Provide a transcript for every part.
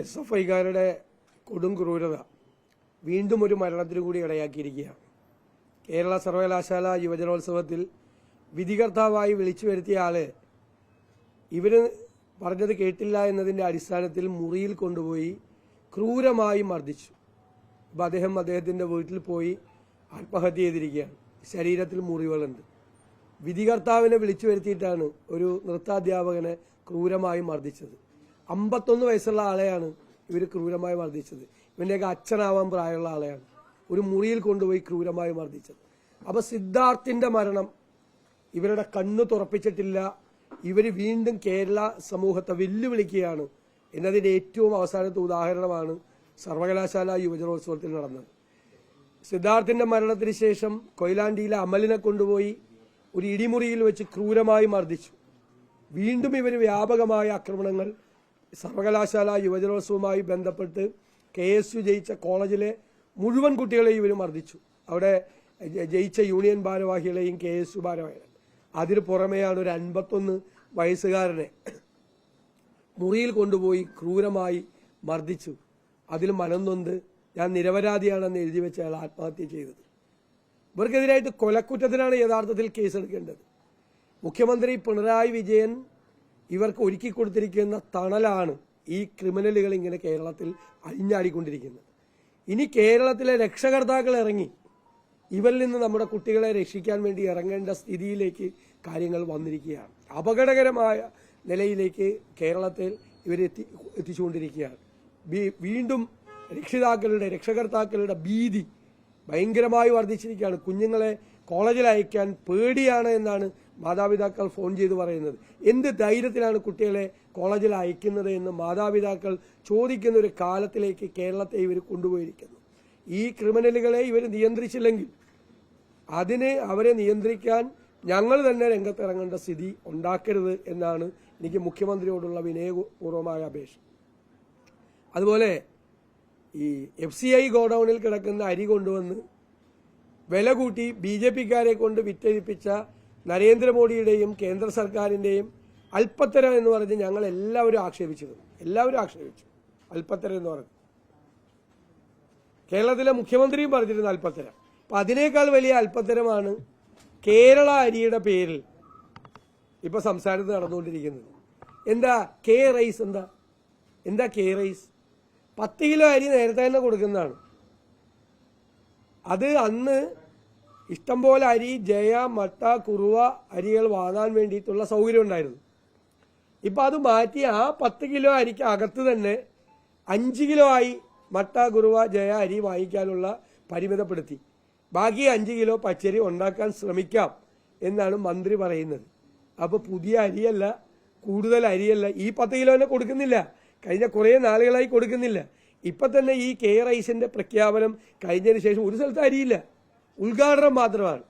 S F ഐക്കാരുടെ കൊടും ക്രൂരത വീണ്ടും ഒരു മരണത്തിനു കൂടി ഇടയാക്കിയിരിക്കുകയാണ്. കേരള സർവകലാശാല യുവജനോത്സവത്തിൽ വിധികർത്താവായി വിളിച്ചു വരുത്തിയ ആൾ ഇവർ പറഞ്ഞത് കേട്ടില്ല എന്നതിന്റെ അടിസ്ഥാനത്തിൽ മുറിയിൽ കൊണ്ടുപോയി ക്രൂരമായി മർദ്ദിച്ചു. അപ്പം അദ്ദേഹം അദ്ദേഹത്തിന്റെ വീട്ടിൽ പോയി ആത്മഹത്യ ചെയ്തിരിക്കുകയാണ്. ശരീരത്തിൽ മുറിവുകളുണ്ട് വിധികർത്താവിനെ വിളിച്ചു വരുത്തിയിട്ടാണ് ഒരു നൃത്താധ്യാപകനെ ക്രൂരമായി മർദ്ദിച്ചത്. അമ്പത്തൊന്ന് വയസ്സുള്ള ആളെയാണ് ഇവർ ക്രൂരമായി മർദ്ദിച്ചത്. ഇവന്റെയൊക്കെ അച്ഛനാവാൻ പ്രായമുള്ള ആളെയാണ്. ഒരു മുറിയിൽ കൊണ്ടുപോയി ക്രൂരമായി മർദ്ദിച്ചത്. അപ്പൊ സിദ്ധാർത്ഥിന്റെ മരണം ഇവരുടെ കണ്ണു തുറപ്പിച്ചിട്ടില്ല. ഇവർ വീണ്ടും കേരള സമൂഹത്തെ വെല്ലുവിളിക്കുകയാണ്. എന്നതിന്റെ ഏറ്റവും അവസാനത്തെ ഉദാഹരണമാണ് സർവകലാശാല യുവജനോത്സവത്തിൽ നടന്നത്. സിദ്ധാർത്ഥിന്റെ മരണത്തിന് ശേഷം കൊയിലാണ്ടിയിലെ അമലിനെ കൊണ്ടുപോയി ഒരു ഇടിമുറിയിൽ വെച്ച് ക്രൂരമായി മർദ്ദിച്ചു. വീണ്ടും ഇവർ വ്യാപകമായ ആക്രമണങ്ങൾ സർവകലാശാല യുവജനോത്സവവുമായി ബന്ധപ്പെട്ട് കെ എസ് യു ജയിച്ച കോളേജിലെ മുഴുവൻ കുട്ടികളെയും ഇവർ മർദ്ദിച്ചു. അവിടെ ജയിച്ച യൂണിയൻ ഭാരവാഹികളെയും കെ എസ് യു ഭാരവാഹികളെ അതിന് പുറമെയാണ് ഒരു അൻപത്തൊന്ന് വയസ്സുകാരനെ മുറിയിൽ കൊണ്ടുപോയി ക്രൂരമായി മർദ്ദിച്ചു. അതിൽ മനംനൊന്ത് ഞാൻ നിരപരാധിയാണെന്ന് എഴുതി വെച്ച അയാൾ ആത്മഹത്യ ചെയ്തത്. ഇവർക്കെതിരായിട്ട് കൊലക്കുറ്റത്തിനാണ് യഥാർത്ഥത്തിൽ കേസെടുക്കേണ്ടത്. മുഖ്യമന്ത്രി പിണറായി വിജയൻ ഇവർക്ക് ഒരുക്കി കൊടുത്തിരിക്കുന്ന തണലാണ് ഈ ക്രിമിനലുകൾ ഇങ്ങനെ കേരളത്തിൽ അഴിഞ്ഞാടിക്കൊണ്ടിരിക്കുന്നത് ഇനി കേരളത്തിലെ രക്ഷകർത്താക്കൾ ഇറങ്ങി ഇവരിൽ നിന്ന് നമ്മുടെ കുട്ടികളെ രക്ഷിക്കാൻ വേണ്ടി ഇറങ്ങേണ്ട സ്ഥിതിയിലേക്ക് കാര്യങ്ങൾ വന്നിരിക്കുകയാണ്. അപകടകരമായ നിലയിലേക്ക് കേരളത്തിൽ ഇവരെത്തി എത്തിച്ചുകൊണ്ടിരിക്കുകയാണ്. വീണ്ടും രക്ഷിതാക്കളുടെ രക്ഷകർത്താക്കളുടെ ഭീതി ഭയങ്കരമായി വർദ്ധിച്ചിരിക്കുകയാണ്. കുഞ്ഞുങ്ങളെ കോളേജിൽ അയക്കാൻ പേടിയാണ് എന്നാണ് മാതാപിതാക്കൾ ഫോൺ ചെയ്ത് പറയുന്നത്. എന്ത് ധൈര്യത്തിലാണ് കുട്ടികളെ കോളേജിൽ അയക്കുന്നത് എന്ന് മാതാപിതാക്കൾ ചോദിക്കുന്ന ഒരു കാലത്തിലേക്ക് കേരളത്തെ ഇവർ കൊണ്ടുപോയിരിക്കുന്നു. ഈ ക്രിമിനലുകളെ ഇവർ നിയന്ത്രിച്ചില്ലെങ്കിൽ അതിനെ അവരെ നിയന്ത്രിക്കാൻ ഞങ്ങൾ തന്നെ രംഗത്തിറങ്ങേണ്ട സ്ഥിതി ഉണ്ടാക്കരുത് എന്നാണ് എനിക്ക് മുഖ്യമന്ത്രിയോടുള്ള വിനയപൂർവമായ അപേക്ഷ. അതുപോലെ ഈ എഫ് സി ഐ ഗോഡൌണിൽ കിടക്കുന്ന അരി കൊണ്ടുവന്ന് വില കൂട്ടി ബി ജെ പിക്കാരെ കൊണ്ട് വിറ്റഴിപ്പിച്ച നരേന്ദ്രമോദിയുടെയും കേന്ദ്ര സർക്കാരിന്റെയും അല്പത്തരം എന്ന് പറഞ്ഞ് ഞങ്ങൾ എല്ലാവരും ആക്ഷേപിച്ചിരുന്നു എല്ലാവരും ആക്ഷേപിച്ചു. അല്പത്തരം എന്ന് പറഞ്ഞു. കേരളത്തിലെ മുഖ്യമന്ത്രിയും പറഞ്ഞിരുന്നു അല്പത്തരം അപ്പൊ അതിനേക്കാൾ വലിയ അല്പത്തരമാണ് കേരള അരിയുടെ പേരിൽ ഇപ്പൊ സംസാരത്തിൽ നടന്നുകൊണ്ടിരിക്കുന്നത്. എന്താ? കെ റൈസ് എന്താ? എന്താ കെ റൈസ്? പത്ത് കിലോ അരി നേരത്തെ തന്നെ കൊടുക്കുന്നതാണ്. അത് അന്ന് ഇഷ്ടം പോലെ അരി ജയ മട്ട കുറുവ അരികൾ വാങ്ങാൻ വേണ്ടിയിട്ടുള്ള സൗകര്യം ഉണ്ടായിരുന്നു. ഇപ്പം അത് മാറ്റി ആ പത്ത് കിലോ അരിക്ക് അകത്ത് തന്നെ അഞ്ച് കിലോ ആയി മട്ട കുറുവ ജയ അരി വാങ്ങിക്കാനുള്ള പരിമിതപ്പെടുത്തി. ബാക്കി അഞ്ച് കിലോ പച്ചരി ഉണ്ടാക്കാൻ ശ്രമിക്കാം എന്നാണ് മന്ത്രി പറയുന്നത്. അപ്പോൾ പുതിയ അരിയല്ല കൂടുതൽ അരിയല്ല. ഈ പത്ത് കിലോ തന്നെ കൊടുക്കുന്നില്ല. കഴിഞ്ഞ കുറേ നാളുകളായി കൊടുക്കുന്നില്ല. ഇപ്പം തന്നെ ഈ കെ റൈസിന്റെ പ്രഖ്യാപനം കഴിഞ്ഞതിന് ശേഷം ഒരു സ്ഥലത്ത് അരിയില്ല. ഉദ്ഘാടനം മാത്രമാണ്.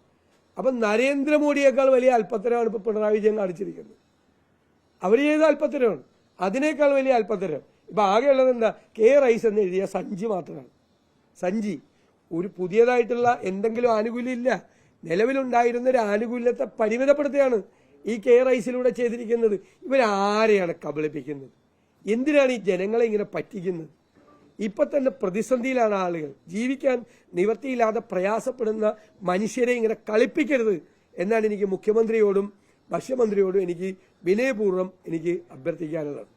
അപ്പം നരേന്ദ്രമോദിയേക്കാൾ വലിയ അല്പത്തരമാണ് ഇപ്പോൾ പിണറായി വിജയൻ കാണിച്ചിരിക്കുന്നത്. അവർ ചെയ്ത അല്പത്തരമാണ്. അതിനേക്കാൾ വലിയ അല്പത്തരം. ഇപ്പം ആകെയുള്ളത് എന്താ? കെ റൈസ് എന്ന് എഴുതിയ സഞ്ചി മാത്രമാണ്. സഞ്ചി. ഒരു പുതിയതായിട്ടുള്ള എന്തെങ്കിലും ആനുകൂല്യം ഇല്ല നിലവിലുണ്ടായിരുന്ന ഒരു ആനുകൂല്യത്തെ പരിമിതപ്പെടുത്തുകയാണ് ഈ കെ റൈസിലൂടെ ചെയ്തിരിക്കുന്നത്. ഇവരാരെയാണ് കബളിപ്പിക്കുന്നത്? എന്തിനാണ് ഈ ജനങ്ങളെ ഇങ്ങനെ പറ്റിക്കുന്നത്? ഇപ്പൊ തന്നെ പ്രതിസന്ധിയിലാണ് ആളുകൾ. ജീവിക്കാൻ നിവൃത്തിയില്ലാതെ പ്രയാസപ്പെടുന്ന മനുഷ്യരെ ഇങ്ങനെ കളിപ്പിക്കരുത് എന്നാണ് എനിക്ക് മുഖ്യമന്ത്രിയോടും ഭക്ഷ്യമന്ത്രിയോടും എനിക്ക് വിനയപൂർവം എനിക്ക് അഭ്യർത്ഥിക്കാനുള്ളത്.